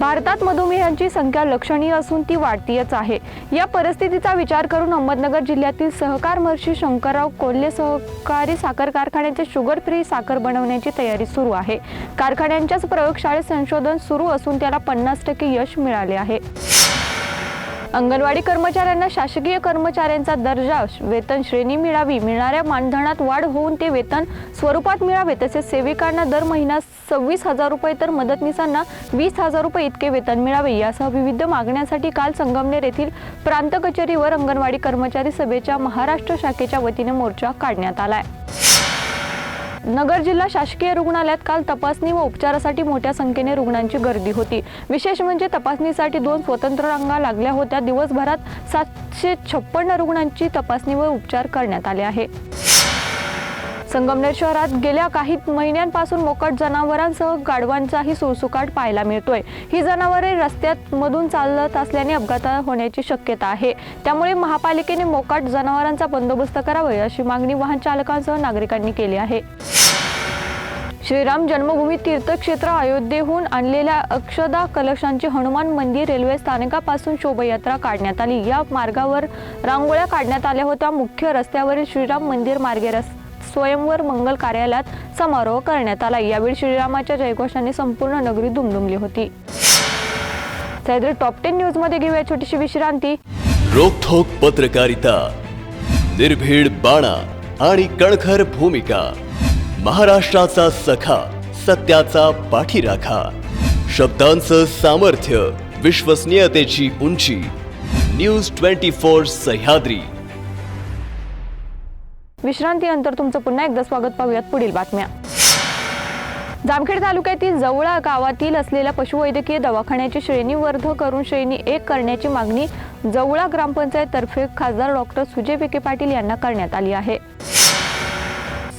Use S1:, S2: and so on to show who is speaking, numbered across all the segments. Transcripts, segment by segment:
S1: भारतात मधुमेहांची संख्या लक्षणीय असून ती वाढतीच आहे. या परिस्थितीचा विचार करून अहमदनगर जिल्ह्यातील सहकार महर्षी शंकरराव कोल्हे सहकारी साखर कारखान्याचे शुगर फ्री साखर बनवण्याची तयारी सुरू आहे. कारखान्यांच्याच प्रयोगशाळेत संशोधन सुरू असून त्याला पन्नास टक्के यश मिळाले आहे. अंगणवाडी कर्मचाऱ्यांना शासकीय कर्मचाऱ्यांचा दर्जा वेतन श्रेणी मिळावी मिळणाऱ्या मानधनात वाढ होऊन ते वेतन स्वरूपात मिळावे तसेच सेविकांना दर महिना सव्वीस हजार रुपये तर मदतनीसांना वीस हजार रुपये इतके वेतन मिळावे. यासह विविध मागण्यांसाठी काल संगमनेर येथील प्रांत कचेरीवर अंगणवाडी कर्मचारी सभेच्या महाराष्ट्र शाखेच्या वतीने मोर्चा काढण्यात आलाय. नगर जिल्हा शासकीय रुग्णालयात काल तपासणी व उपचारासाठी मोठ्या संख्येने रुग्णांची गर्दी होती. विशेष म्हणजे तपासणीसाठी दोन स्वतंत्र रांगा लागल्या होत्या. दिवसभरात सातशे छप्पन्न रुग्णांची तपासणी व उपचार करण्यात आले आहे. संगमनेर शहरात गेल्या काही महिन्यांपासून मोकाट जनावरांसह गाढवांचाही सुळसुकाट पाहायला मिळतोय. ही जनावरे रस्त्यात मधून चालत असल्याने अपघात होण्याची शक्यता आहे. त्यामुळे महापालिकेने मोकाट जनावरांचा बंदोबस्त करावा अशी मागणी वाहन चालकांसह नागरिकांनी केली आहे. श्रीराम जन्मभूमी तीर्थक्षेत्र अयोध्येहून आणलेल्या अक्षदा कलशांची हनुमान मंदिर रेल्वे स्थानकापासून शोभायात्रा काढण्यात आली. या मार्गावर रांगोळ्या काढण्यात आल्या होत्या. मुख्य रस्त्यावरील श्रीराम मंदिर मार्गे रस्ते स्वयंवर मंगल कार्यालयात समारोह करण्यात आला. यावेळी श्रीरामाच्या जयघोषाने संपूर्ण नगरी दुमदुमली होती. सह्याद्री टॉप टेन न्यूजमध्ये घेऊया छोटीशी विश्रांती.
S2: रोखोक पत्रकारिता निर्भीड बाणा आणि कणखर भूमिका महाराष्ट्राचा सखा सत्याचा पाठीराखा शब्दांचं सामर्थ्य विश्वसनीयतेची उंची. News twenty four Sahyadri.
S1: विश्रांतीनंतर तुमचं पुन्हा एकदा स्वागत पाहूयात पुढील बातम्या. जामखेड तालुक्यातील जवळा गावातील असलेल्या पशुवैद्यकीय दवाखान्याची श्रेणीवर्ध करून श्रेणी एक करण्याची मागणी जवळा ग्रामपंचायत तर्फे खासदार डॉक्टर सुजय विखे पाटील यांना करण्यात आली आहे.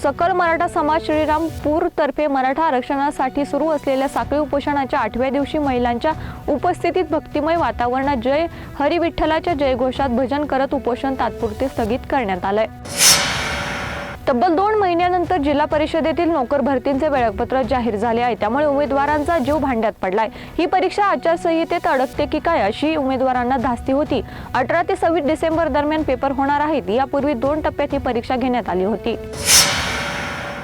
S1: सकल मराठा समाज श्रीरामपूर तर्फे मराठा आरक्षणासाठी सुरू असलेल्या साखळी उपोषणाच्या आठव्या दिवशी महिलांच्या उपस्थितीत भक्तिमय वातावरणात जय हरिविठ्ठलाच्या जयघोषात भजन करत उपोषण तात्पुरते स्थगित करण्यात आलंय. तब्बल दोन महिन्यानंतर जिल्हा परिषदेतील नोकर भरतींचे वेळापत्रक जाहीर झाले आहे. त्यामुळे उमेदवारांचा जीव भांड्यात पडलाय. ही परीक्षा आचारसंहितेत अडकते की काय अशी उमेदवारांना धास्ती होती. अठरा ते सव्वीस डिसेंबर दरम्यान पेपर होणार आहेत. यापूर्वी दोन टप्प्यात ही परीक्षा घेण्यात आली होती.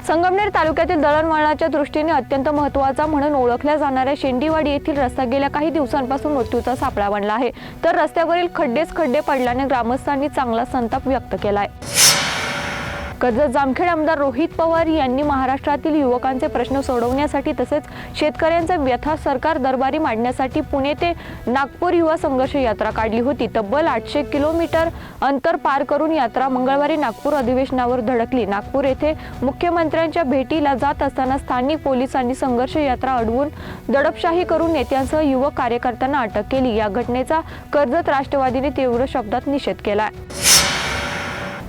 S1: संगमनेर तालुक्यातील दळणवळणाच्या दृष्टीने अत्यंत महत्त्वाचा म्हणून ओळखल्या जाणाऱ्या शेंडीवाडी येथील रस्ता गेल्या काही दिवसांपासून मृत्यूचा सापळा बनला आहे. तर रस्त्यावरील खड्डेच खड्डे पडल्याने ग्रामस्थांनी चांगला संताप व्यक्त केलाय. कर्जत जामखेड आमदार रोहित पवार यांनी महाराष्ट्रातील युवकांचे प्रश्न सोडवण्यासाठी तसेच शेतकऱ्यांचा व्यथा सरकार दरबारी मांडण्यासाठी पुणे ते नागपूर युवा संघर्ष यात्रा काढली होती. तब्बल आठशे किलोमीटर अंतर पार करून यात्रा मंगळवारी नागपूर अधिवेशनावर धडकली. नागपूर येथे मुख्यमंत्र्यांच्या भेटीला जात असताना स्थानिक पोलिसांनी संघर्ष यात्रा अडवून दडपशाही करून नेत्यांसह युवक कार्यकर्त्यांना अटक केली. या घटनेचा कर्जत राष्ट्रवादीने तीव्र शब्दात निषेध केला